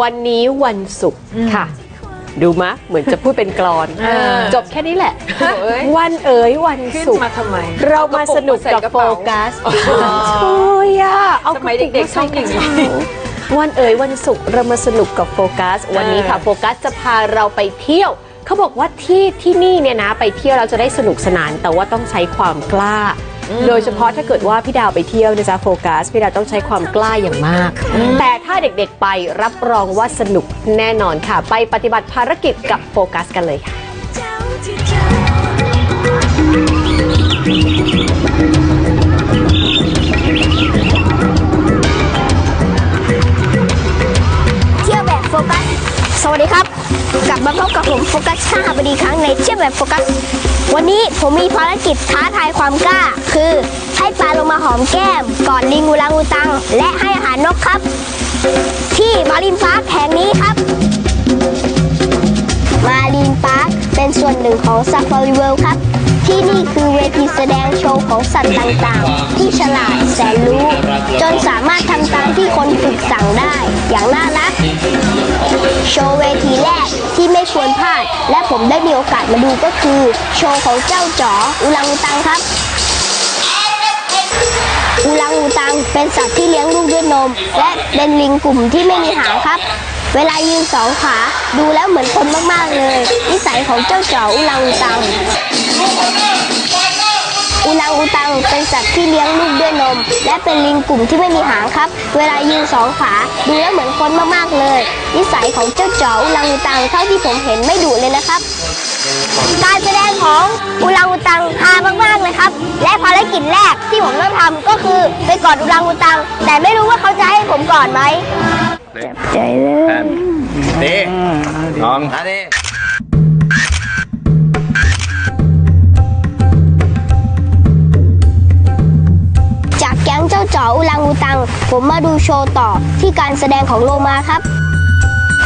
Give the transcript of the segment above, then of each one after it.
วันนี้วันศุกร์ค่ะ ดูมะ เหมือนจะพูดเป็นกรอนเออจบแค่นี้แหละเอ้ยวันเอ๋ยวันขึ้นศุกร์มาทำไมเรามาสนุกกับเอากระโฟปุกใส่กระเป๋ากัสโอ้ยอะเอาสมัยเด็กๆชอบอย่างนี้วันเอ๋ยวันศุกร์เรามาสนุกกับโฟกัส วันนี้ค่ะเออโฟกัสจะพาเราไปเที่ยวเขาบอกว่าที่ที่นี่เนี่ยนะ ไปเที่ยวเราจะได้สนุกสนาน แต่ว่าต้องใช้ความกล้า โดยเฉพาะถ้าเกิดว่าพี่ดาวไปเที่ยวนะจ๊ะโฟกัสพี่ดาวต้องใช้ความกล้าอย่างมาก แต่ถ้าเด็กๆไปรับรองว่าสนุกแน่นอนค่ะ ไปปฏิบัติภารกิจกับโฟกัสกันเลยค่ะ สข้าบดีครั้งในเที่ยวแบบโฟกัส วันนี้ผมมีภารกิจท้าทายความกล้า คือให้ปลาลงมาหอมแก้มก่อนลิงอุลังอุตัง และให้อาหารนกครับ ที่มารินพาร์คแห่งนี้ครับ มารีนพาร์คเป็นส่วนหนึ่งของ Safari World ครับ ที่นี่คือเวทีแสดงโชว์ของสัตว์ต่างๆ ที่ฉลาดแสนรู้ จนสามารถทำตามที่คนฝึกสั่งได้อย่างน่ารัก โชว์เวทีแรก ที่ไม่ควรพลาด และผมได้มีโอกาสมาดูก็คือ โชว์ของเจ้าจ๋ออุลังอุตังครับ อุลังอูตังเป็นสัตว์ที่เลี้ยงลูกด้วยนม และเป็นลิงกลุ่มที่ไม่มีหางครับ เวลายืนสองขาดูแล้วเหมือนคนมากๆเลย นิสัยของเจ้าจ๋ออุลังอูตัง อูรังอูตังเป็นสัตว์ที่เลี้ยงลูกด้วยนม และเป็นลิงกลุ่มที่ไม่มีหางครับ เวลายืนสองขาดูแล้วเหมือนคนมากๆเลย นิสัยของเจ้าจ๋ออูรังอูตังเท่าที่ผมเห็นไม่ดุเลยนะครับ การแสดงของอุลังอุตังฮามากๆเลยครับ และภารกิจแรกที่ผมต้องทำก็คือไปกอดอุลังอุตัง แต่ไม่รู้ว่าเขาจะให้ผมกอดไหมเจ็บใจเลยดีลองนะ เจ้าจ๋ออุลังอุตัง ผมมาดูโชว์ต่อที่การแสดงของโลมาครับ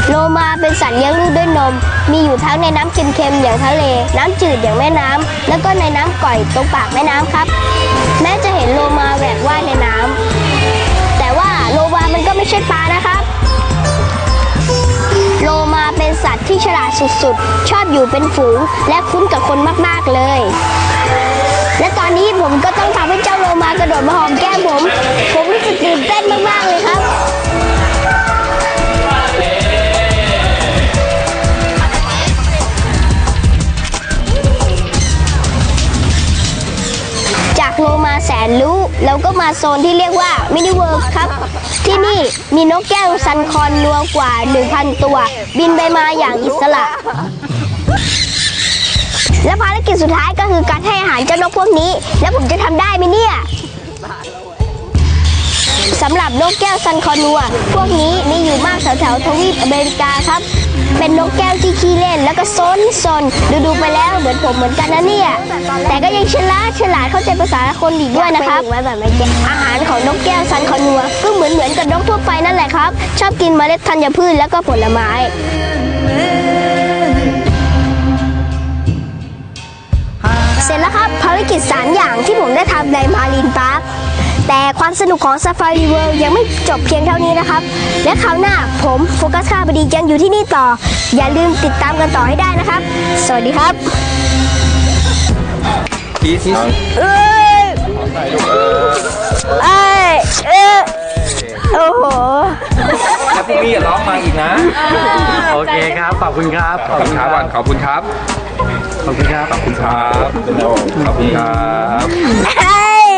โลมาเป็นสัตว์เลี้ยงลูกด้วยนม มีอยู่ทั้งในน้ำเค็มๆอย่างทะเล น้ำจืดอย่างแม่น้ำแล้วก็ในน้ำก่อยตรงปากแม่น้ำครับ แม้จะเห็นโลมาแหวกว่ายในน้ำแต่ว่าโลมามันก็ไม่ใช่ปลานะครับโลมาเป็นสัตว์ที่ฉลาดสุดๆ ชอบอยู่เป็นฝูง และคุ้นกับคนมากๆเลย และตอนนี้ผมก็ต้องทำให้เจ้า โลมากระโดดมาหอมแก้มผม ผมรู้สึกตื่นเต้นมาก ๆ เลยครับจากโลมาแสนรู้เราก็มาโซนที่เรียกว่ามินิเวิร์ครับ ที่นี่มีนกแก้วซันคอนนัวกว่า 1,000 ตัว บินไปมาอย่างอิสระ และภารกิจสุดท้ายก็คือการให้อาหารเจ้านกพวกนี้ แล้วผมจะทำได้ไหมเนี่ย สำหรับนกแก้วซันคอนัว พวกนี้มีอยู่มากแถวๆทวีปอเมริกาครับ เป็นนกแก้วที่ขี้เล่นแล้วก็ซนซนดูดูไปแล้วเหมือนผมเหมือนกันนะเนี่ย แต่ก็ยังฉลาดฉลาดเข้าใจภาษาคนอีกด้วยนะครับ อาหารของนกแก้วซันคอนัว ก็เหมือนเหมือนกับนกทั่วไปนั่นแหละครับ ชอบกินเมล็ดธัญพืชแล้วก็ผลไม้ เสร็จแล้วครับภารกิจ 3 อย่างที่ผมได้ทำในมารีนพาร์คแต่ความสนุกของ Safari World ยังไม่จบเพียงเท่านี้นะครับ และคราวหน้าผมโฟกัสข้าบดียังอยู่ที่นี่ต่อ อย่าลืมติดตามกันต่อให้ได้นะครับ สวัสดีครับทีทีเอ้ยเอ้ยเอ้ยโอ้โหแล้วพรุ่งนี้อย่าร้องมาอีกนะ โอเคครับ ขอบคุณครับ ขอบคุณครับก่อนขอบคุณครับ ขอบคุณครับ ขอบคุณครับขอบคุณครับเอ้ย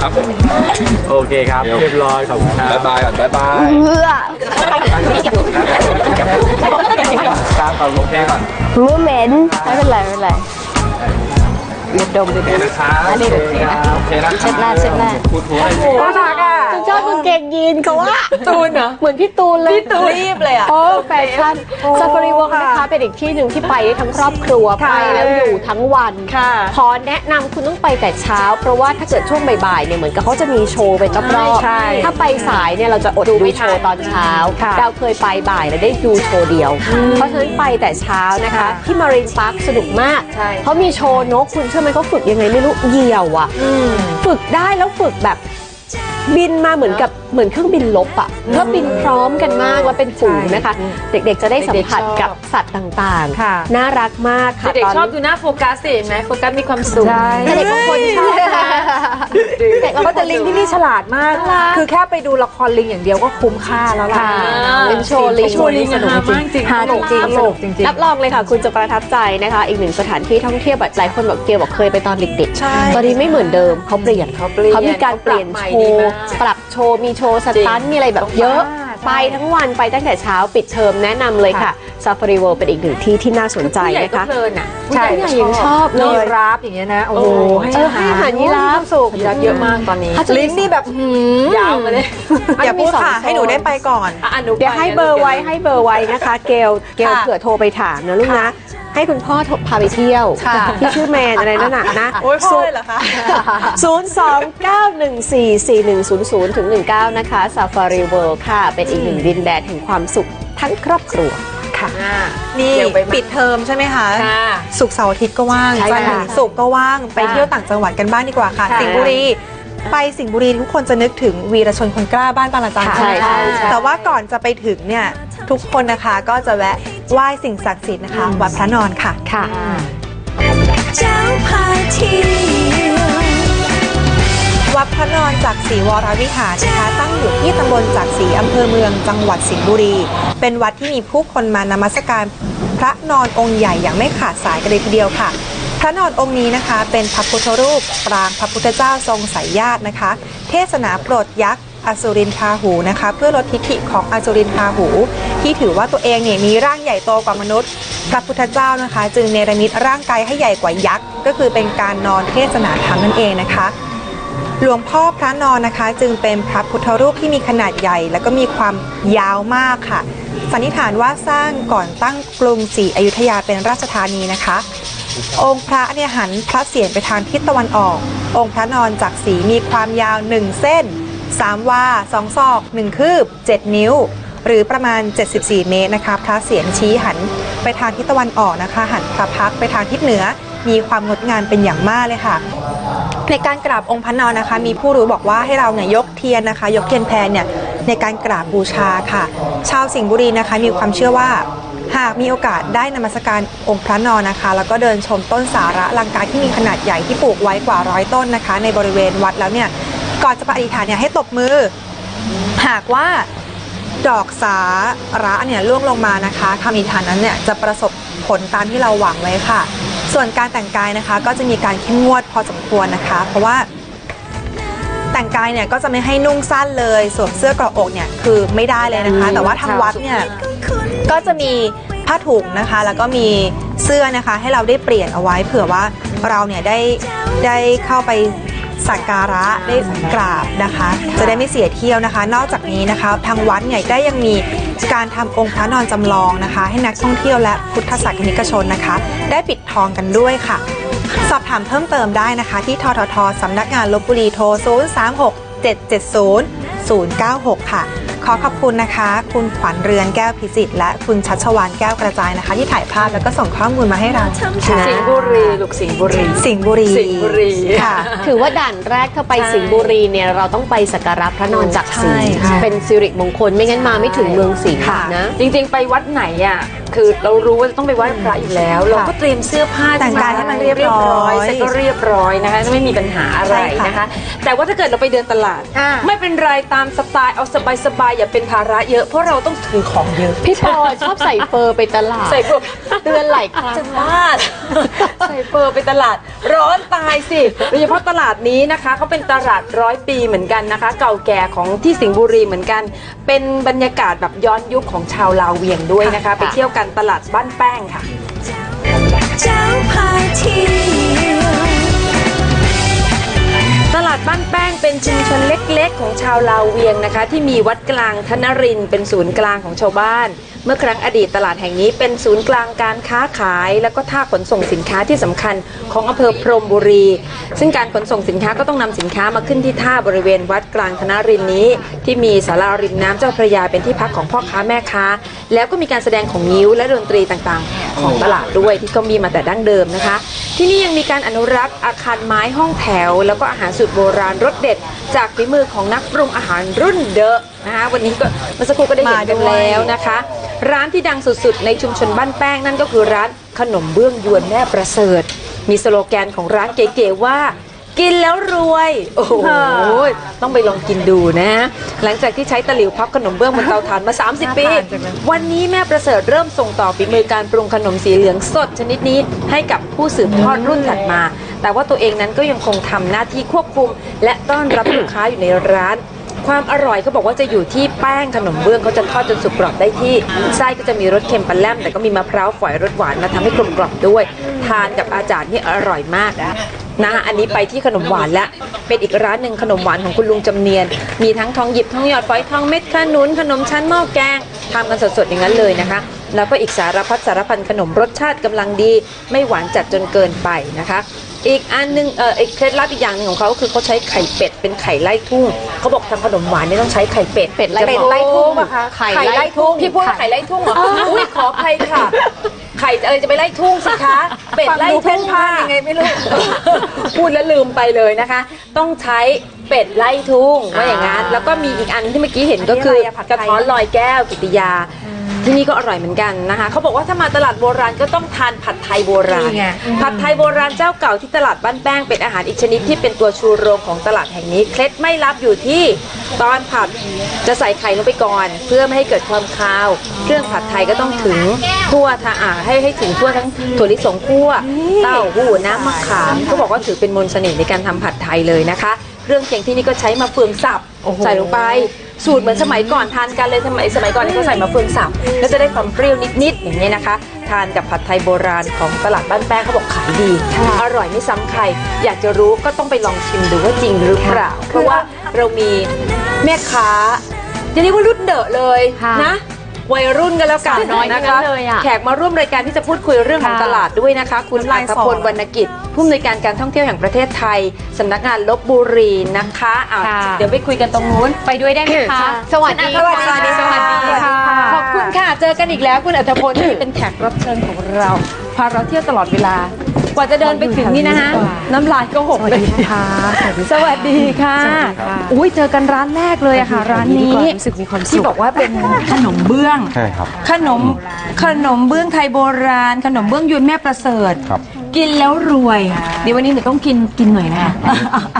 ครับโอเคครับ เรียบร้อยขอบคุณครับบ๊ายบายก่อนบ๊ายบายเบื่อตามก่อนโอเคก่อนมือเหม็นไม่เป็นไรไม่เป็นไรเดี๋ยวดมดิโอเคนะครับโอเคครับโอเคนะครับเช็ดหน้าเช็ดหน้า ชอบกางเกงยีนเขาว่าตูนเหรอเหมือนพี่ตูนเลยพี่ตูนรีบเลยอะโอ้แฟชั่นโอ้ซาฟารีวอล์กนะคะเป็นอีกที่หนึ่งที่ไปได้ทั้งครอบครัวค่ะไปแล้วอยู่ทั้งวันค่ะขอแนะนำคุณต้องไปแต่เช้า เพราะว่าถ้าเกิดช่วงบ่ายๆเนี่ยเหมือนกับเขาจะมีโชว์เป็นรอบใช่ๆถ้าไปสายเนี่ยเราจะอดดูโชว์ตอนเช้าค่ะดาวเคยไปบ่ายแล้วได้ดูโชว์เดียว เพราะฉะนั้นไปแต่เช้านะคะค่ะที่มารีนพาร์คสนุกมากใช่เขามีโชว์นกคุณเชื่อไหมเขาฝึกยังไงไม่รู้เหยี่ยวอะฝึกได้แล้วฝึกแบบ บินมาเหมือนกับเหมือนเครื่องบินลบอะแล้วบินพร้อมกันมากแล้วเป็นฝูงนะคะ เด็กๆจะได้สัมผัสกับสัตว์ต่างค่ะ ๆ น่ารักมากค่ะเด็กตอนๆชอบดูหน้าโฟกัสสิเห็นไหมโฟกัสมีความสุข แต่เด็กบางคนชอบนะเด็กบางเพคราะนแต่ลิงที่นี่ฉลาดมาก คือแค่ไปดูละครลิงอย่างเดียวก็คุ้มค่าแล้วล่ะค่ะเป็นโชว์ลิง โชว์ลิงอะฮามากจริงหาจริงๆสนุกจริง รับรองเลยค่ะ คุณจะประทับใจนะคะ อีกหนึ่งสถานที่ท่องเที่ยวแบบหลายคนบอกเกียวบอกเคยไปตอนเด็กใช่ๆตอนนี้ไม่เหมือนเดิมเขาเปลี่ยนเขาเปลี่ยนเขามีการเปลี่ยนเขาปรับใหม่โชดีว์มาก ปรับโชว์มีโชว์สตันท์มีอะไรแบบเยอะ ไปทั้งวันไปตั้งแต่เช้าปิดเทอมแนะนำเลยค่ะซาฟารีเวิลด์เป็นอีกหนึ่งที่ที่น่าสนใจผู้ใหญ่นะก็คะ เพลินอะใช่ ผู้ใหญ่ยังชอบเลมียราฟอย่างเงี้ยนะโอ้โหเออให้อาหารยีราฟสุขยักษ์เยอะมากตอนนี้ลิ้นนี่แบบหืมยาวมาเลยอย่าพูดค่ะ ให้หนูได้ไปก่อน อะอนุเดี๋ยวให้เบอร์ไว้ให้เบอร์ไว้นะคะ เกลเกลค่ะ เผื่อโทรไปถามนะลูกนะ ให้คุณพ่อโทรพาไปเที่ยวค่ะที่ชื่อแมนอะไรนั่นน่ะนะโอ้ยพ่อเลยเหรอคะ029144100ถึง19นะคะ Safari World ค่ะ เป็นอีกหนึ่งดินแดนแห่งความสุขทั้งครอบครัวอ่านี่เดี๋ยวไปมาปิดเทอมใช่ไหมคะค่ะสุกร์เสาร์อาทิตย์ก็ว่างใช่จันทร์ค่ะถึงศุกร์ก็ว่างไปเที่ยวต่างจังหวัดกันบ้างดีกว่าค่ะค่ะ สิงห์บุรีไปสิงห์บุรีทุกคนจะนึกถึงวีรชนคนกล้าบ้านปาราจันค่ะใช่ไหมใช่คะใช่แต่ว่าก่อนจะไปถึงเนี่ยทุกคนนะคะก็จะแวะ ไหว้สิ่งศักดิ์สิทธิ์นะคะ วัดพระนอนค่ะ ค่ะ เจ้าพาเที่ยววัดพระนอนจากศรีวรวิหารนะคะตั้งอยู่ที่ตำบลจากศรีอำเภอเมืองจังหวัดสิงห์บุรี เป็นวัดที่มีผู้คนมานมัสการพระนอนองค์ใหญ่อย่างไม่ขาดสายกันเลยทีเดียวค่ะ พระนอนองค์นี้นะคะ เป็นพระพุทธรูปปรางพระพุทธเจ้าทรงสายญาตินะคะ เทศนาโปรดยักษ์ อสุรินทราหูนะคะ เพื่อลดทิฐิของอสุรินทราหู ที่ถือว่าตัวเองเนี่ยมีร่างใหญ่โตกว่ามนุษย์ พระพุทธเจ้านะคะ จึงเนรมิตร่างกายให้ใหญ่กว่ายักษ์ก็คือเป็นการนอนเทศนาธรรมนั่นเองนะคะหลวงพ่อพระนอนนะคะ จึงเป็นพระพุทธรูปที่มีขนาดใหญ่ และก็มีความยาวมากค่ะสันนิษฐานว่าสร้างก่อนตั้งกรุงศรีอยุธยาเป็นราชธานีนะคะ องค์พระเนี่ยหันพระเศียรไปทางทิศตะวันออก องค์พระนอนจากสีมีความยาว1เส้น 3 วา 2 ศอก 1 คืบ 7 นิ้ว หรือประมาณ 74 เมตรนะคะพระเศียรชี้หันไปทางทิศตะวันออกนะคะ หันพระพักไปทางทิศเหนือ มีความงดงามเป็นอย่างมากเลยค่ะ ในการกราบองค์พระนอนนะคะ มีผู้รู้บอกว่าให้เราเนี่ยยกเทียนนะคะ ยกเทียนแพรเนี่ยในการกราบบูชาค่ะ ชาวสิงห์บุรีนะคะ มีความเชื่อว่าหากมีโอกาสได้นมัสการองค์พระนอนนะคะ แล้วก็เดินชมต้นสาระลังกาที่มีขนาดใหญ่ที่ปลูกไว้กว่าร้อยต้นนะคะ ในบริเวณวัดแล้วเนี่ย ก่อนจะไปอธิษฐานเนี่ยให้ตบมือ หากว่าดอกสาระเนี่ยล่วงลงมานะคะคำอธิษฐานนั้นเนี่ยจะประสบผลตามที่เราหวังไว้ค่ะ ส่วนการแต่งกายนะคะก็จะมีการเข้มงวดพอสมควรนะคะ เพราะว่าแต่งกายเนี่ยก็จะไม่ให้นุ่งสั้นเลยสวมเสื้อกระอกเนี่ยคือไม่ได้เลยนะคะ แต่ว่าทางวัดเนี่ยก็จะมีผ้าถุงนะคะ แล้วก็มีเสื้อนะคะให้เราได้เปลี่ยนเอาไว้ เผื่อว่าเราเนี่ยได้ได้เข้าไป สักการะได้กราบนะคะ จะได้ไม่เสียเที่ยวนะคะ นอกจากนี้นะคะทางวัดเนี่ยได้ยังมีการทำองค์พระนอนจำลองนะคะ ให้นักท่องเที่ยวและพุทธศาสนิกชนนะคะ ได้ปิดทองกันด้วยค่ะ สอบถามเพิ่มเติมได้นะคะ ที่ทททสำนักงานลบบุรีโทร 036 770 096 ค่ะ อขอบคุณนะคะ คุณขวัญเรือนแก้วพิสิทธิ์และคุณชัชวานแก้วกระจายนะคะ ที่ถ่ายภาพแล้วก็ส่งข้อมูลมาให้เราค่ะสิงห์บุรีลูกสิงห์บุรีสิงห์บุรีสิงห์บุรีค่ะ ถือว่าด่านแรกถ้าไปใช่สิงห์บุรีเนี่ยเราต้องไปสักการะพระนอนจักรศรีใช่ใช่เป็น สิริมงคลไม่งั้นมาไม่ถึงเมืองสิงห์ค่ะนะ จริงๆ ไปวัดไหนอะคือเรารู้ว่าจะต้องไปไหว้พระอยู่แล้ว เราก็เตรียมเสื้อผ้าแต่งกายให้มันเรียบร้อยเสร็จก็เรียบร้อยนะคะไม่มีปัญหาอะไรใช่ค่ะนะคะ แต่ว่าถ้าเกิดเราไปเดินตลาดอ่าไม่เป็นไรตามสไตล์เอาสบายๆอย่าเป็นภาระเยอะเพราะเราต้องถือของเยอะพี่ปอชอบใส่เฟอร์ไปตลาดใส่พวกเตือนหลายครั้งจะบ้าใส่เฟอร์ไปตลาด ร้อนตายสิโดยเฉพาะตลาดนี้นะคะเขาเป็นตลาดร้อยปีเหมือนกันนะคะ เก่าแก่ของที่สิงห์บุรีเหมือนกัน เป็นบรรยากาศแบบย้อนยุคของชาวลาวเวียงด้วยนะคะ ไปเที่ยวกันตลาดบ้านแป้งค่ะ เจ้าพาเที่ยวตลาดบ้านแป้งเป็นชุมชนเล็กๆ ของชาวลาวเวียงนะคะ ที่มีวัดกลางธนรินทร์เป็นศูนย์กลางของชาวบ้านเมื่อครั้งอดีตตลาดแห่งนี้เป็นศูนย์กลางการค้าขาย แล้วก็ท่าขนส่งสินค้าที่สำคัญของอำเภอพรมบุรี ซึ่งการขนส่งสินค้าก็ต้องนำสินค้ามาขึ้นที่ท่าบริเวณวัดกลางธนรินนี้ ที่มีศาลาริมน้ำเจ้าพระยาเป็นที่พักของพ่อค้าแม่ค้า แล้วก็มีการแสดงของนิ้วและดนตรีต่างๆ ของตลาดด้วยที่ก็มีมาแต่ดั้งเดิมนะคะ ที่นี่ยังมีการอนุรักษ์อาคารไม้ห้องแถว แล้วก็อาหารสูตรโบราณรสเด็ด จากฝีมือของนักปรุงอาหารรุ่นเดอะนะคะวันนี้ก็เมื่อสักครู่ก็ได้เห็นกันแล้วนะคะ ร้านที่ดังสุดๆ ในชุมชนบ้านแป้งนั่นก็คือร้านขนมเบื้องยวนแม่ประเสริฐ มีสโลแกนของร้านเก๋ๆว่า กินแล้วรวย โอ้โหต้องไปลองกินดูนะ หลังจากที่ใช้ตะหลิวพับขนมเบื้องบนเตาถ่านมา 30 ปี วันนี้แม่ประเสริฐเริ่มส่งต่อฝีมือการปรุงขนมสีเหลืองสดชนิดนี้ให้กับผู้สืบทอดรุ่นถัดมา แต่ว่าตัวเองนั้นก็ยังคงทำหน้าที่ควบคุม และต้อนรับลูกค้าอยู่ในร้าน ความอร่อยเขาบอกว่าจะอยู่ที่แป้งขนมเบื้องเขาจะทอดจนสุกกรอบได้ที่ไส้ก็จะมีรสเค็มปลาแรมแต่ก็มีมะพร้าวฝอยรสหวานมาทำให้กลมกล่อมด้วย ทานกับอาจารย์นี่อร่อยมากนะอันนี้ไปที่ขนมหวานแล้วเป็นอีกร้านหนึ่งขนมหวานของคุณลุงจำเนียน มีทั้งทองหยิบทองหยอดฝอยทองเม็ดขนุนขนมชั้นหม้อแกงทำกันสดๆอย่างนั้นเลยนะคะ แล้วก็อีกสารพัดสารพันขนมรสชาติกำลังดี ไม่หวานจัดจนเกินไปนะคะ อีกอันหนึงเอออีกเคล็ดลับอีกอย่างหนึงของเขาคือเขาใช้ไข่เป็ดเป็นไข่ไล่ทุ่งเขาบอกทำขนมหวานเนี่ยต้องใช้ไข่เป็ดเป็ดไล่ทุ่งไล่ทุ่งปะคะไข่ไล่ทุ่งพี่พูดว่าไข่ไล่ทุ่งเหรออุ้ยขออภัยค่ะ ไข่เออจะไปไล่ทุ่งสิคะเป็ดไล่ทุ่งค่ะยังไงไม่รู้พูดแล้วลืมไปเลยนะคะ ต้องใช้เป็ดไล่ทุ่งว่าอย่างนั้นแล้วก็มีอีกอันที่เมื่อกี้เห็นก็คือกระท้อนลอยแก้วกิติยา ที่นี่ก็อร่อยเหมือนกันนะคะเขาบอกว่าถ้ามาตลาดโบราณก็ต้องทานผัดไทยโบราณผัดไทยโบราณเจ้าเก่าที่ตลาดบ้านแป้งเป็นอาหารอีกชนิดที่เป็นตัวชูโรงของตลาดแห่งนี้ เคล็ดไม่ลับอยู่ที่ตอนผัดจะใส่ไข่ลงไปก่อน เพื่อไม่ให้เกิดความคาว เครื่องผัดไทยก็ต้องถึงทั่วทาอ่าให้ให้ถึงทั่วทั้งถั่วลิสงคั่วเต้าหู้น้ำมะขามเขาบอกว่าถือเป็นมนต์เสน่ห์ในการทำผัดไทยเลยนะคะ เครื่องเคียงที่นี่ก็ใช้มาเฟืองสับ ใส่ลงไป สูตรเหมือนสมัยก่อนทานกันเลยสมัยสมัยก่อนที่เขาใส่มาเฟืองสับแล้วจะได้ความเปรี้ยวนิดๆอย่างนี้ยนะคะ ทานกับผัดไทยโบราณของตลาดบ้านแป้งเขาบอกขายดี อร่อยไม่ซ้ำใคร อยากจะรู้ก็ต้องไปลองชิมดูว่าจริงหรือเปล่า เพราะว่าเรามีแม่ค้าจะเรียกว่ารุ่นเดอะเลยค่ะนะ วัยรุ่นกันแล้วกันสาวน้อยทั้นะงนั้คะนเลยอะแขกมาร่วมรายการที่จะพูดคุยเรื่องของค่ะตลาดด้วยนะคะ คุณน้ำลาอัยธสอพลวรรณกิจผู้อำนวยการการท่องเที่ยวแห่งประเทศไทยสำนักงานลบบุรีนะคะอะค่ะ เดี๋ยวไปคุยกันตรงนู้น ไปด้วยได้ไหมคะ สวัสดีสวัสดีค่ะสวัสดีค่ะ ขอบคุณค่ะ เจอกันอีกแล้วคุณอัธพลที่เป็นแขกรับเชิญของเรา พาเราเที่ยวตลอดเวลาก ว่าจะเดินไปถึงนี่นะฮะน้ำลายก็หกเลยค่ะ สวัสดีค่ะ อุ้ยเจอกันร้านแรกเลยอะค่ะ ร้านนี้รู้สึกมีความสุที่ขบอกว่าเป็นขนมเบื้องใช่ครับขนมขนมเบื้องไทยโบราณ ขนมเบื้องยวนแม่ประเสริฐครับ กินแล้วรวยเดี๋ยววันนี้หนูต้องกินกินหน่อยนะคะ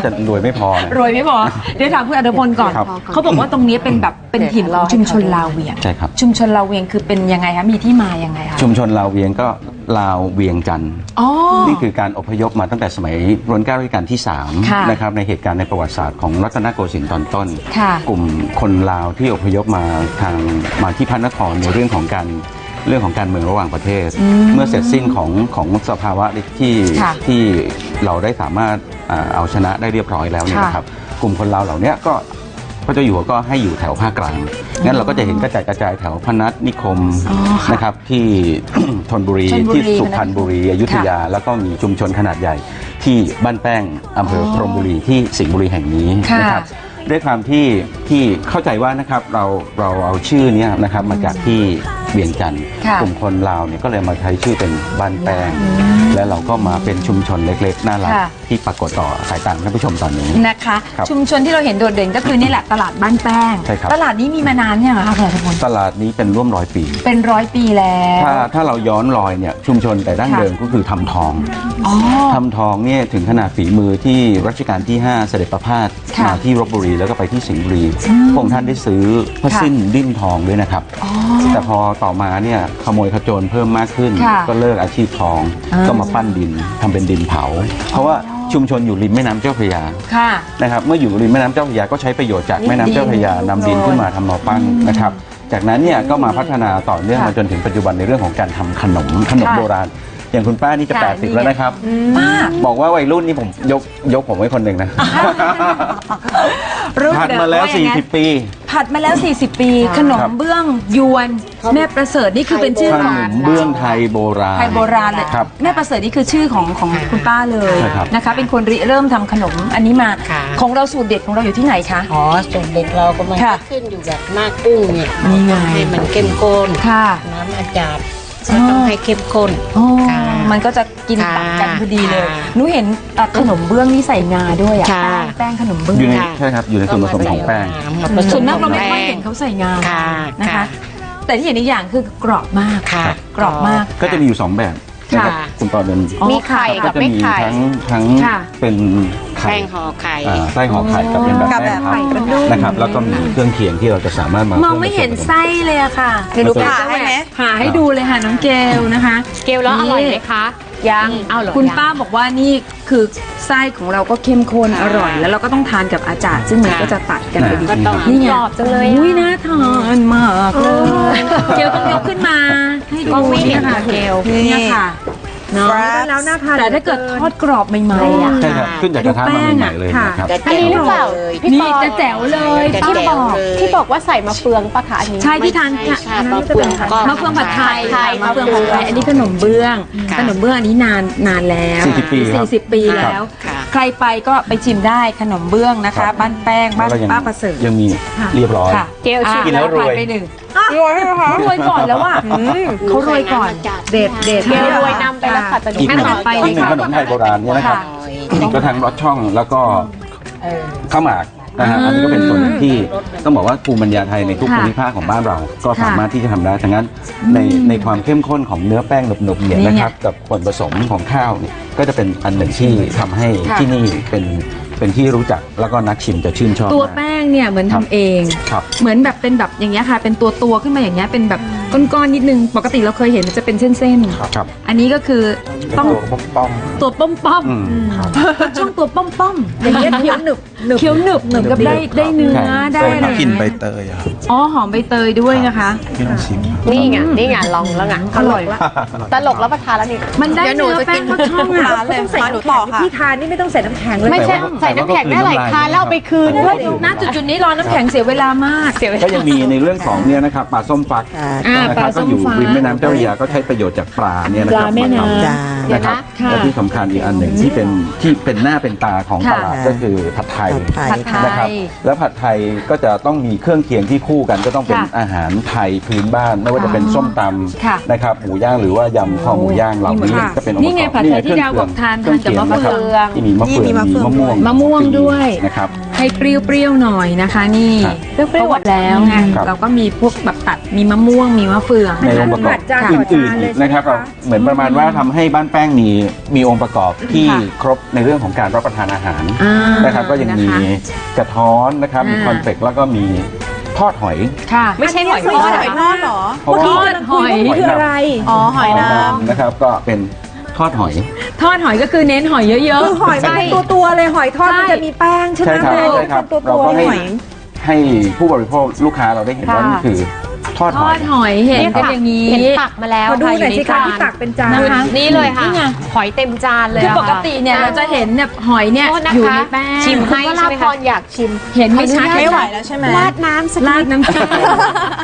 จะรวยไม่พอนะ รวยไม่พอ เดี๋ยวถามคุณอัตพลก่อน ครับเขาบอกว่าตรงนี้เป็นแบบเป็นถิ่นของชุมชนลาวเวียง ใช่ครับ ชุมชนลาวเวียงคือเป็นยังไงคะ มีที่มายังไงคะ ชุมชนลาวเวียงก็ลาวเวียงจันทร์อ๋อ นี่คือการอพยพมาตั้งแต่สมัยรัชกาลรัชกาลที่ค่ะ 3นะครับในเหตุการณ์ในประวัติศาสตร์ของรัตนโกสินทร์ตอนต้น ค่ะ กลุ่มคนลาวที่อพยพมาทางมาที่พระนครในเรื่องของการ เรื่องของการเมืองระหว่างประเทศ เมื่อเสร็จสิ้นของของสภาวะที่ค่ะที่เราได้สามารถอ่าเอาชนะได้เรียบร้อยแล้วเนี่ยค่ะ นะครับ กลุ่มคนลาวเหล่าเนี้ยก็พระเจ้าอยู่หัวก็ให้อยู่แถวภาคกลางงั้นเราก็จะเห็นกระจายกระจายแถวพนัสนิคมอ๋อค่ะนะครับที่ ธนบุรีชลบุรีที่สุพรรณบุรีอยุธยา แล้วก็มีชุมชนขนาดใหญ่ ที่บ้านแป้งอำเภอพรหมบุรีที่สิงห์บุรีแห่งนี้ค่ะนะครับ ด้วยความที่ที่เข้าใจว่านะครับเราเราเอาชื่อเนี้ยนะครับมาจากที่เวียงจันทร์ค่ะกลุ่มคนลาวเนี่ยก็เลยมาใช้ชื่อเป็นบ้านแป้ง และเราก็มาเป็นชุมชนเล็กๆน่ารักค่ะที่ปรากฏต่อสายตาท่านผู้ชมตอนนี้นะคะครับชุมชนที่เราเห็นโดดเด่นก็คือนี่แหละตลาดบ้านแป้งใช่ครับตลาดนี้มีมานานยังคะคุณอัตพลตลาดนี้เป็นร่วมร้อยปี เป็นร้อยปีแล้วถ้าถ้าเราย้อนรอยเนี่ยชุมชนแต่ดั้งค่ะเดิมก็คือทำทองอ๋อทำทองเนี่ยถึงขนาดฝีมือที่รัชกาลที่ 5 เสด็จประพาสค่ะมาที่รบบุรีแล้วก็ไปที่สิงห์บุรีพระองค์ท่านได้ซื้อพระค่ะสิ้นดิ้นทองด้วยนะครับอ๋อแต่พอต่อมาเนี่ยขโมยขโจรเพิ่มมากขึ้น ค่ะก็เลิกอาชีพทอง อ่า ก็มาปั้นดินทำเป็นดินเผา เพราะว่าชุมชนอยู่ริมแม่น้ำเจ้าพระยาค่ะ นะครับเมื่ออยู่ริมแม่น้ำเจ้าพระยาก็ใช้ประโยชน์จากแม่น้ำเจ้าพระยานำดินขึ้นมาทำมาปั้นนะครับ จากนั้นเนี่ยก็มาพัฒนาต่อเนื่องค่ะมาจนถึงปัจจุบันในเรื่องของการทำขนมขนมค่ะ โบราณ อย่างคุณป้านี่จะ ค่ะ80 แล้วนะครับ ป้า บอกว่าวัยรุ่นนี่ผมยกยกผมไว้คนหนึ่งนะ รู้ผ่านแบบมาแล้วว่าอย่างนั้น40 ปี ผัดมาแล้ว 40 ปี ขนมเบื้องยวน แม่ประเสริฐนี่คือเป็นชื่อขขนองมเบื้องไทยโบราณไทยโบราณเลยครับ แม่ประเสริฐนี่คือชื่อของของคุณป้าเลยใช่ครับ นะคะ เป็นคนริเริ่มทำขนมอันนี้มา ค่ะ ของเราสูตรเด็ดของเราอยู่ที่ไหนคะ อ๋อสูตรเด็กเราก็มันค่ะขึ้นอยู่กับหน้ากุ้งเนี่ยนี่ไง ให้มันเข้มข้นค่ะ น้ำอาจารย์ ก็ต้องให้เข้มข้นอ๋อค่ะ มันก็จะกินตัดกันพอดีเลยค่ะหนูเห็นอะขนมเบื้องนี่ใส่งาด้วยอะค่ะ แป้งแป้งขนมเบื้องอยู่ในค่ะ ใช่ครับอยู่ในส่วนผสมของแป้ง มาผสส่วนมากเราไม่กับค่อยแป้งเห็นเขาใส่งาค่ะนะคะ ค่ะแต่ที่เห็นอีกอย่างคือกรอบมาก ค่ะกรอบมาก ก็จะมีอยู่2แบบ นะครับค่ะคุณปอเป็นอ๋อมีไข่ก็กับจะไม่มีไข่ทั้งทั้งค่ะ เป็นไข่แป้งห่อไข่ อ่าไส้ห่อไข่กับเป็นแบบกับแป้แบงบพับไข่นุ่มนะครับ แล้วก็มีเครื่องเคียงที่เราจะสามารถมามองไม่เห็นไส้เลยอะค่ะเดี๋ยวหนูผ่าให้ไหม ผ่าให้ดูเลยค่ะน้องเกลนะคะ เกลแล้วอร่อยไหมคะ ยังเอาเหรอคุณยัง ป้าบอกว่านี่คือไส้ของเราก็เข้มข้นอร่อย แล้วเราก็ต้องทานกับอาจารย์ซึ่งมันก็จะตัดกันไปดีก็ต้องนี่ไงกรอบจังเลยอะอุ้ยน่าทานมากเลยเกลต้องยกขึ้นมา ให้ดูกล้องไม่เห็นค่ะเกลเนี่ยค่ะ เนาะครับ แล้วน่าทานแต่ถ้าเกิดทอดกรอบใหม่ๆอะ ใช่ครับขึ้นจากกระทะมาใหม่ๆเลยนะครับอันนี้หรือเปล่าพี่นี่ปอจะแจ๋วเลยจะที่แจ๋บวอกเลยที่บอกว่าใส่มะเฟืองปะคะอันนี้ ใช่ที่ทานไม่ใช่ค่ะมะเฟืองก็ มะเฟืองผัดไทยไทยมะเฟืองผัดไทย อันนี้ขนมเบื้อง ค่ะขนมเบื้องอันนี้นานนานแล้ว40ปีครับ 40 ปีแล้ว ค่ะ ใครไปก็ไปชิมได้ขนมเบื้องนะครัคะบบ้านแป้งบ้านแล้วก็ยังป้าประเสริฐยังมีเรียบร้อย ค่ะเกลชิมกินแล้วรวย ผ่านไปหนึ่งรวยคะรวยก่อนแล้วอะเขารวยก่อนเด็ดเด็ดเกลรวยนำไปแล้วค่ะตอนอีนี้กหนึ่งต่อไปอีกหนึ่งขนมไทยโบราณเนี่ยนะครับ ก็ทั้งรสช่องแล้วก็ข้าวหมาก นะฮะอันนี้ก็เป็นส่วนหนึ่งที่ต้องบอกว่าภูมิปัญญาไทยในทุกค่ะภูมิภาคของบ้านเรา ก็ค่ะสามารถที่จะทำได้ทั้งนั้นในในความเข้มข้นของเนื้อแป้งหนุบๆเนี่ยนี่ไงนะครับ กับส่วนผสมของข้าวเนี่ยก็จะเป็นอันหนึ่งที่ทำให้ค่ะ ที่นี่เป็นเป็นที่รู้จักแล้วก็นักชิมจะชื่นชอบตัวมากแป้งเนี่ยเหมือนทำเอง ครับ เหมือนแบบเป็นแบบอย่างเงี้ยค่ะ เป็นตัวตัวๆขึ้นมาอย่างเงี้ยเป็นแบบก้อนๆนิดนึงปกติเราเคยเห็นมันจะเป็นเส้นครับ ๆ อันนี้ก็คือต้องป้อมตัวป้อมป้อมๆอืม ช่องตัวป้อมป้อมๆอย่างเงี้ยเคี้ยวหนึบเคี้ยวหนึบเหมือนกับได้ได้เนื้อใช่ได้อะไรกลิ่นใบอย่างเงี้ยเตยอะครับอ๋อหอมใบเตยด้วยนะคะ พี่ลองชิม นี่ไงนี่ไงลองแล้วไงอร่อย ตลกแล้วประทานแล้วนี่ มันได้เนื้อแป้งรสช่องอะร้านเลยมาหนูต่อค่ะที่ทานนี่ไม่ต้องใส่น้ำแข็งเลยไม่ใช่แต่ว่า ใส่น้ำแข็งได้หลายแต่ว่าก็คือน้ำลายคานแล้วเอาไปคืนด้วยณจุดจุดๆนี้รอน้ำแข็งเสียเวลามาก เสียเวลา ก็ยังมีในเรื่องของเนี่ยนะครับปลาส้มฟักอ่านะปคลารับส้ก็มอยู่ฟัก ริมแม่น้ำเจ้าพระยาก็ใช้ประโยชน์จากปลาเนี่ยนะครับปลาแม่น้ำาทำนะครับค่ะและที่สำคัญอีกอันหนึ่งที่เป็นที่เป็นหน้าเป็นตาของตลาดก็คือผัดไทยผัดไทนะครับยแล้วผัดไทยก็จะต้องมีเครื่องเคียงที่คู่กันก็ต้องเป็นค่ะอาหารไทยพื้นบ้าน ไม่ว่าจะเป็นส้มตค่ะำนะครับหมูย่างหรือว่ายำคอหมูย่างเหล่านี้ค่ะก็เป็นองค์ประกอบนี่ไงผัดไทยที่ดาวบอกทานเครื่องทานกับมะเฟืองที่มีมะเฟืองนี่มีมะเฟืมีองมะม่วงมะม่วงด้วย นะครับ ให้เปรี้ยวๆหน่อยนะคะ นี่ครับเปรี้ยวๆหวานแล้วไงครับ เราก็มีพวกแบบตัดมีมะม่วงมีมะเฟือง ในองค์ประกอบอื่นๆอีกนะครับเราเหมือนประมาณว่าทำให้บ้านแป้งมีมีองค์ประกอบที่ค่ะ ครบในเรื่องของการรับประทานอาหารอ่านะครับ ก็ยังมีนะคะกระท้อนนะครับมีอ่าคอนเฟกต์แล้วก็มีทอดหอย ค่ะ ไม่ใช่หอยทไม่อดใช่หอยทอดเหรอเพราะว่าทอดหอย หอยนางอ๋อหอยนางนะครับก็เป็น ทอดหอย ทอดหอยก็คือเน้นหอยเยอะ คือหอยมันเป็นตัวตัวๆเลยหอยทอดมันจะมีแป้งใช่ไหมใช่ครับใช่ครับเป็นตัวเราตัวก็ให้ หอย ให้ผู้บริโภคลูกค้าเราได้เห็นว่าค่ะ นี่คือ ทอดๆทหออยดหอยเห็นกันอย่างนี้ เห็นตักมาแล้วขอดูค่ะหน่อยสิคะใที่ตักเป็นจานนะคะ นี่เลยค่ะ นี่ไง หอยเต็มจานเลยคืออะปกติเนี่ยเราจะเห็นเนี่ยหอยเนี่ยโทษนะอยู่คะในแป้งชิมให้คุณใช่วไหมราพคะ รอยากชิมเห็นไม่ชัดไม่ไหวแล้วใช่ไหมราดน้ำสักราดน้ำจิ้ม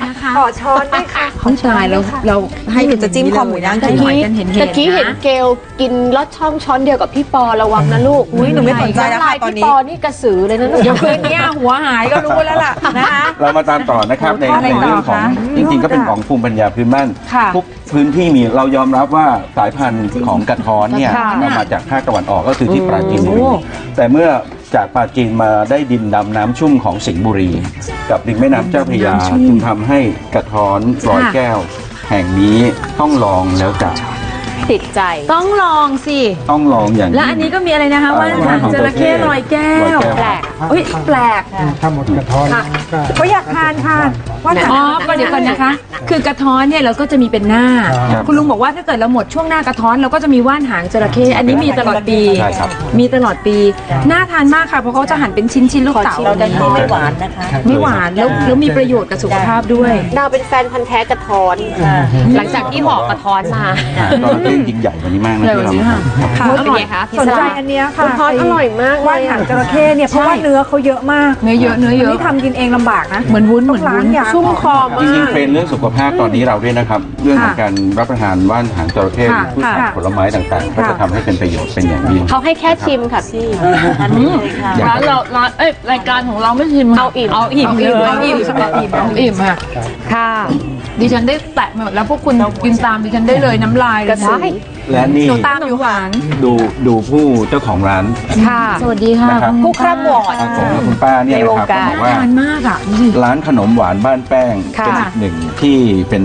นะคะขอช้อนด้วยค่ะ ต้องตายเราเราให้นี่จะจิ้มคอหมูย่างให้หอยกันเห็นเห็นตะกี้เห็นเกลกินลอดช่องช้อนเดียวกับพี่ปอระวังนะลูกอุ๊ยหนูไม่สนใจแล้วค่ะำายตอนนี้ พี่ปอนี่กระสือเลยนะลูก เดี๋ยวคืนนี้หัวหายก็รู้แล้วล่ะนะคะ เรามาตามต่อนะครับในทอดอะไรในเรื่องของต่อคะจริงๆ ก็เป็นของภูมิปัญญาพื้นบ้านค่ะทุกพื้นที่มีเรายอมรับว่าสายพันธุ์ของกระท้อนเนี่ยค่ะเรามาจากภาคตะวันออกก็คือที่ปราจีนบุรีโอ้ แต่เมื่อจากปราจีนมาได้ดินดำน้ำชุ่มของสิงห์บุรี กับริมแม่น้ำเจ้าพระยาจึงทำให้กระท้อนรอยแก้ว แห่งนี้ต้องลองแล้วจะติดใจ ต้องลองสิ ต้องลองอย่างและอันนี้ก็มีอะไรนะคะว่าหางจระเข้ลอยแก้วรอยแก้วแปลก อุ้ยแปลก ถ้าหมดกระท้อนก็ ก็อยากทานค่ะ ว่าถามอ๋อก็เดี๋ยวก่อนนะคะ คือกระท้อนเนี่ยเราก็จะมีเป็นหน้า ครับคุณลุงบอกว่าถ้าเกิดเราหมดช่วงหน้ากระท้อนเราก็จะมีว่านหางจระเข้อันนี้มีตลอดปี ใช่ครับ มีตลอดปีน่าทานมากค่ะเพราะเขาจะหั่นเป็นชิ้นชิ้นๆลูกเต๋าเราจะที่ไม่หวานนะคะ ไม่หวานแล้วแล้วมีประโยชน์กับสุขภาพด้วย ดาวเป็นแฟนพันธ์แท้กระท้อน หลังจากที่หอกกระท้อนมาอ่าก็เรื่องยิ่งใหญ่กว่านี้มากนะที่เรามาทำ ค่ะเป็นไงคะพิซสนซ่าใจอันเนี้ยค่ะกระท้อนอร่อยมากเลว่านยหางอะจระเข้เนี่ยเพราะว่าเนื้อเขาเยอะมากเนื้อเยอะเนื้อเยอะ นี่ทำกินเองลำบากนะ เหมือนวุ้นเหต้มือองนล้าวุ้งนยางชุ่มคอจมาริงกๆเทรนด์เรื่องสุขภาพตอนนี้เราด้วยนะครับ เรื่องของการรับประทานว่านหางจระเข้ค่ะพืชผักค่ะผลไม้ต่างๆ ก็จะทำให้เป็นประโยชน์เป็นอย่างยิ่ง เขาให้แค่ชิมค่ะพี่อย่างร้านเราร้านเอ้ยรายการของเราไม่ชิมเอาอิ่ม เอาอิ่มเอาอิ่มเอาอิ่มเอาอิ่มเอาอิ่มค่ะค่ะ ดิฉันได้แตะหมดแล้วพวกคุณกินตามดิฉันได้เลยน้ำลายเลยได้ และนี่หนูตามอยู่หวานดูดูผู้เจ้าของร้าน ค่ะ สวัสดีค่ะนะครับณผู้คร่ำวอดอาผมกับคุณป้าเนี่ยนะครับในวงการต้องบอกว่าทานมากอะดูสิร้านขนมหวานบ้านแป้งค่ะเป็นอีกหนึ่งที่เป็น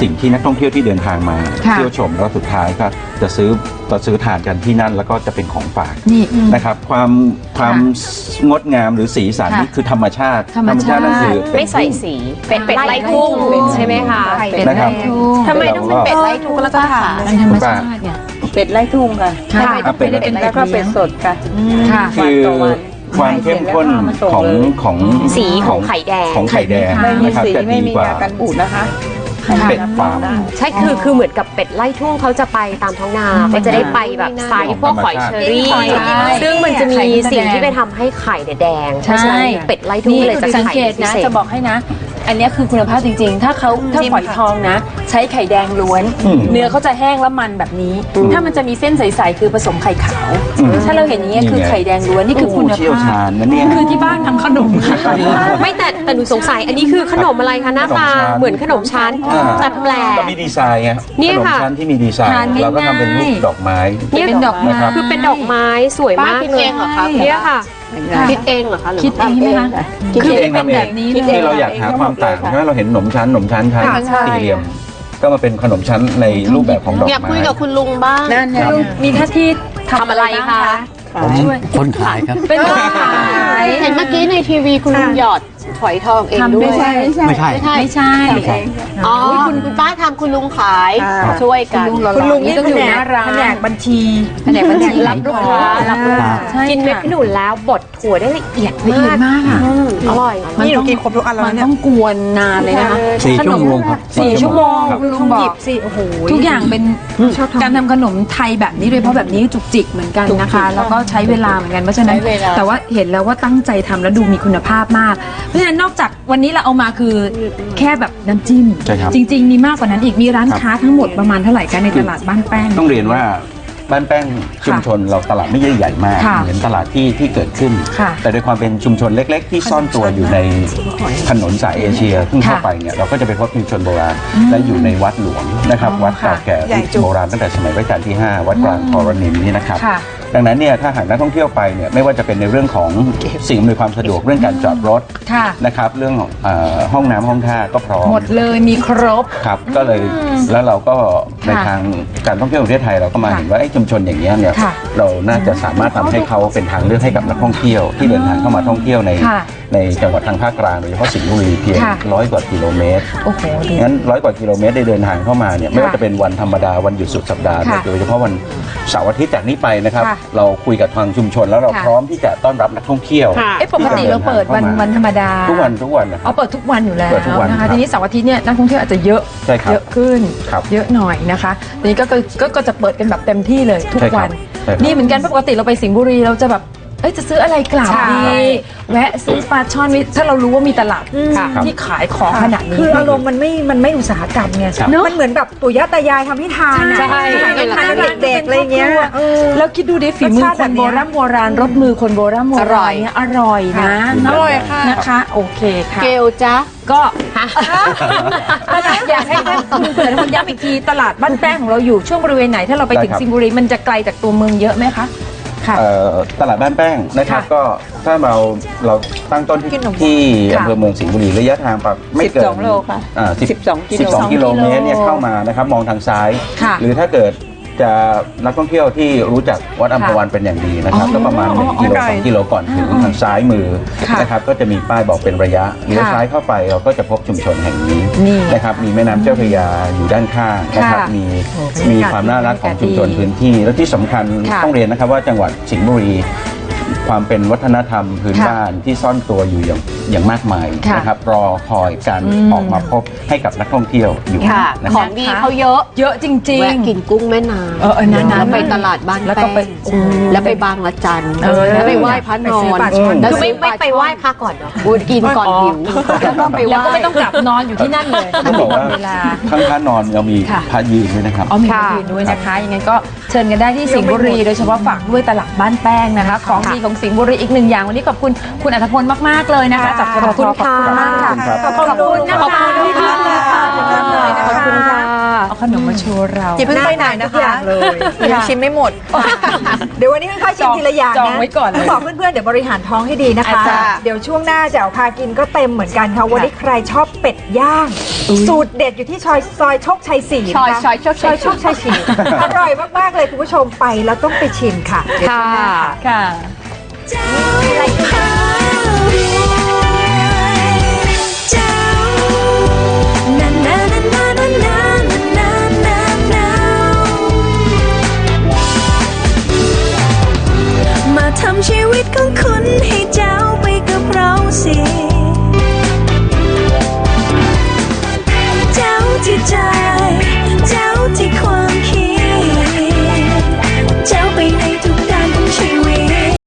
สิ่งที่นักท่องเที่ยวที่เดินทางมา ค่ะ เที่ยวชมแล้วสุดท้ายก็จะซื้อจะซื้อทานกันที่นั่น แล้วก็จะเป็นของฝากนี่ นะครับ ความความงดงามหรือสีสันค่ะนี่คือธรรมชาติธรรมชาติ นั่นคือเป็นไม่ใส่สี เป็นเป็ดไล่ทุ่งใช่ไหมคะ เป็ดนะครับ ไล่ทุ่งทำไมต้องเป็นเป็ดไล่ทุ่งแล้วก็ถามมันธรรมชาติเนี่ย เป็ดไล่ทุ่งค่ะค่ะอะเป็ดไม่ได้เป็นแล้วก็เป็ดสดค่ะค่ะ คือความเข้มข้นของของสีของไข่แดง ของไข่แดงไม่มีนะครับสีจะไม่ดีมีกว่ายากันบูดนะคะ เป็ดฟาร์ม ใช่คือคือเหมือนกับเป็ดไล่ทุ่งเขาจะไปตามท้องนาก็จะได้ไปแบบไซส์พวกหอยเชอรี่ ใช่ซึ่งมันจะมีไข่มันจะสิ่งที่แดงไปทำให้ไข่เนี่ยแดงเพใช่ราะฉะนั้นเป็ดไล่ทุ่งนี่เลยจะสังไข่เกตนะพิศษ จะบอกให้นะ อันเนี้ยคือคุณภาพจริงๆ ถ้าเขาถ้าฝอยทองนะ ใช้ไข่แดงล้วน อืมเนื้อเขาจะแห้งแล้วมันแบบนี้ ถ้ามันจะมีเส้นใสๆคือผสมไข่ขาว อืม ถ้าเราเห็นอย่างเงี้ยคือนี่ไงไข่แดงล้วนนี่คือคุณโอ้เชี่ยวภาชาพญนะเนี่ย คือที่บ้านทำขนมค่ะ ไม่แต่แต่หนูสงสัยอันนี้คือขนมอะไรคะหน้าตาขนมชั้น เหมือนขนมชั้นอ่าแต่แปลกก็มีดีไซน์ไงเนี่ยขนมค่ะ ชั้นที่มีดีไซน์ ทานง่ายๆ เราก็ทำเป็นรูปดอกไม้เนี่ยเป็นดอกไม้ นะครับ คือเป็นดอกไม้สวยมากเลยเนี่ยค่ะ คิดเองเหรอคะหรือคิดเองใช่ไหมคะ คิดเองเป็นทำเอแบงบนี้ที่เลยเราอยากหาความต่างใช่ไหมเราเห็นขนมชั้นขนมชั้นชั้นค่ะใช่ สี่เหลี่ยม ก็มาเป็นขนมชั้นในรูปแบบของดอกอยากไม้คุยกับคุณลุงบ้าง นั่นไงมีหน้าที่ทำอะไรคะช่วย คนขายครับ เป็นคนขาย เห็นเมื่อกี้ในทีวีคุณลุงหยอด ฝอยทองเองด้วยไม่ใช่ ไม่ใช่ ไม่ใช่ อ๋อคุณคุณป้าทำคุณลุงขายค่ะ ช่วยกัน คุณลุงนี่ต้องแผอยู่นหน้ากร้านแผนกบัญชีแผนกบัญชีรับลูกค้ารับลูกค้าใช่กินเม็ดค่ะขนุนแล้วบดถั่วได้ละเอียดละเอียดมากอะอืมอร่อย นี่หนูกินครบทุกอันแล้วมันเนี่ยต้องกวนนานเลยนะคะสี่ชั่วโมงครับสี่ชั่วโมงครับ คุณลุงต้องบหยิอกบสิโอ้โห ทุกอย่างเป็นการทำขนมไทยแบบนี้โดยเฉพาะแบบนี้จุกจิกเหมือนกันนะคะ แล้วก็ใช้เวลาเหมือนกันเพราะฉะนั้น ใช้เวลา แต่ว่าเห็นแล้วว่าตั้งใจทำแล้วดูมีคุณภาพมากเพราะฉะนั้นนอกจากวันนี้เราเอามาคือแค่แบบน้ำจิ้ม ใช่ครับ จริง ๆ มีมากกว่านั้นอีกมีร้านค้าทั้งหมดประมาณเท่าไหร่คะในตลาดบ้านแป้ง ต้องเรียนว่าบ้านแป้งชุมชนเราตลาดไม่ใหญ่ใหญ่มาก ค่ะเหมือนตลาดที่ที่เกิดขึ้น ค่ะแต่ด้วยความเป็นชุมชนเล็ก ๆ ที่ซ่อนตัวอยู่ในถนนสายเอเชียซึ่งเข้าไปเนี่ยเราก็จะไปพบชุมชนโบราณและอยู่ในวัดหลวงนะครับอ๋อวัดเก่าค่ะแก่ใหญ่จุกโบราณตั้งแต่สมัยรัชกาลที่ 5 วัดกลางธรณีนี่นะครับ ค่ะ ดังนั้นเนี่ยถ้าหากนักท่องเที่ยวไปเนี่ยไม่ว่าจะเป็นในเรื่องของสิ่งอำนวยความสะดวกเรื่องการจอดรถค่ะ นะครับเรื่องของเอ่อห้องน้ำห้องท่าก็พร้อมหมดเลยมีครบ ครับก็เลยแล้วเราก็ในทางการท่องเที่ยวของประเทศไทยเราก็มาค่ะเห็นว่าไอ้ชุมชนอย่างเงี้ยเนี่ยค่ะเราน่าจะสามารถทำให้เขาเป็นทางเลือกให้กับนักท่องเที่ยวที่เดินทางเข้ามาท่องเที่ยวในค่ะในจังหวัดทางภาคกลางโดยเฉพาะสิงห์บุรีเพียงค่ะ ร้อยกว่ากิโลเมตร โอ้โหดี งั้นร้อยกว่ากิโลเมตรได้เดินทางเข้ามาเนี่ยไม่ว่าจะเป็นวันธรรมดาวันหยุดสุดสัปดาห์เนี่ยค่ะโดยเฉพาะวันเสาร์อาทิตย์จากนี้ไปนะครับ ค่ะเราคุยกับทางชุมชน แล้วเราค่ะ พร้อมที่จะต้อนรับนักท่องเที่ยวค่ะ เอ๊ะปกติเราเปิดวันวันธรรมดาทุกวันทุกวันนะคเอารับเปิดทุกวันอยู่แล้วเปิดทุกวันนะครัคะบทีนี้เสาร์อาทิตย์เนี่ยนักท่องเที่ยวอาจจะเยอะใช่ครับเยอะขึ้น ครับเยอะหน่อยนะคะทีนี้ก็ก็ก็ก็จะเปิดกันแบบเต็มที่เลยทุกใช่ครับวัน ใช่ครับนี่เหมือนกันปกติเราไปสิงห์บุรีเราจะแบบ เอ้ยจะซื้ออะไรกลับใช่ดี แวะซื้อปลาช่อนวิถ้าเรารู้ว่ามีตลาดค่ะที่ขายของขนาดนี้ คืออารมณ์มันไม่มันไม่อุตสาหกรรมไงครับมันเหมือนแบบปู่ย่าตายายทำให้ทานอะใช่สมัยทานเด็กๆอะไรเงี้ยเออแล้วคิดดูดิฝีมือรสชาติคแบนบเนี้โบยราณโบราณรสมือคนโบราณโบอร่ราอณยเนี่ยอร่อยนะอร่อยค่ะนะคะโอเคค่ะเกลจ้ะก็อยากให้ท่านคุณเผื่อคุณย้ำอีกทีตลาดบ้านแป้งของเราอยู่ช่วงบริเวณไหนถ้าเราไปถึงได้ครับสิงห์บุรีมันจะไกลจากตัวเมืองเยอะไหมคะ ค่ะเอ่อตลาดบ้านแป้งนะครับค่ะก็ถ้าเราเราตั้งต้นที่กินขนมที่ค่ะอำเภอเมืองสิงห์บุรีระยะทางประไม่เกิน12โลค่ะอ่า10 12กิโล12กิโลเมตรเนี่ยเข้ามานะครับมองทางซ้าย ค่ะ หรือถ้าเกิด จะนักท่องเที่ยวที่รู้จักวัดอัมพวันเป็นอย่างดีนะครับก็ประมาณ1กิโล2กิโลก่อนถึงทางซ้ายมือนะครับก็จะมีป้ายบอกเป็นระยะเลี้ยวซ้ายเข้าไปเราก็จะพบชุมชนแห่งนี้นะครับมีแม่น้ำเจ้าพระยาอยู่ด้านข้างนะครับมีมีความน่ารักของชุมชนพื้นที่ และที่สำคัญต้องเรียนนะครับว่าจังหวัดสิงห์บุรีความเป็นวัฒนธรรมพื้นบ้านที่ซ่อนตัวอยู่อย่าง อย่างมากมายนะครับรอคอยการออกมาพบให้กับนักท่องเที่ยวอยู่ค่ะ นะขคอรับ งดีเขาเยอะ เยอะจริง แวะกินกุ้งแม่น้ำเออเออนั้นๆแล้วไปตลาดบ้านแล้วก็ไปป้งแล้วไปบางละจันเออแล้วไปไหว้พระนไปอซื้อนปลาช่อน แล้วคือไม่ไม่ไม่ไม่ไปไหว้พระก่อนเหรอบูกินก่อนหิวแล้วก็ไปไหว้แล้วก็ไม่ต้องกลับนอนอยู่ที่นั่นเลยต้องบอกว่าเวลาข้างพระนอนเรามีค่ะ พระยืนด้วยนะครับ อ๋อมีคนอื่นด้วยนะคะยังไงก็เชิญกันได้ที่สิงห์บุรีโดยเฉพาะฝากด้วยตลาดบ้านแป้งนะคะ ของดีของสิงห์บุรีอีกหนึ่งอย่างวันนี้ขอบคุณคุณอัธพลมากๆเลยนะคะจากททขอบคุณค่ะขอบคุณมากค่ะขอบคุณครับขอบคุณนะคะขอบคุณค่ะขอบคุณเลยนะคะขอบคุณค่ะเอาขนมมาโชว์เราอย่าเพิ่งไปไหนนะทุกอคะย่างเลยยังชิมไม่หมด เดี๋ยววันนี้ค่อยๆชิมทีละอย่างจองนะไว้ก่อนเลยต้องบอกเพื่อนๆเดี๋ยวบริหารท้องให้ดีนะคะอะจ้ะเดี๋ยวช่วงหน้าแจ๋วพากินก็เต็มเหมือนกันค่ะวันนี้ใครชอบเป็ดย่าง สูตรเด็ดอยู่ที่ซอยซอยโชคชัยสี่ซอยนะคะซอยโชคซชัอยยโชคชัยสี่อร่อยมากๆเลยคุณผู้ชมไปแล้วต้องไปชิมค่ะเดี๋ยวช่วงหน้าค่ะค่ะเจ้าพา ตของคุณให้เจ้าไปกับเราสิ เจ้าที่ใจ เจ้าที่ความคิด เจ้าไปในทุก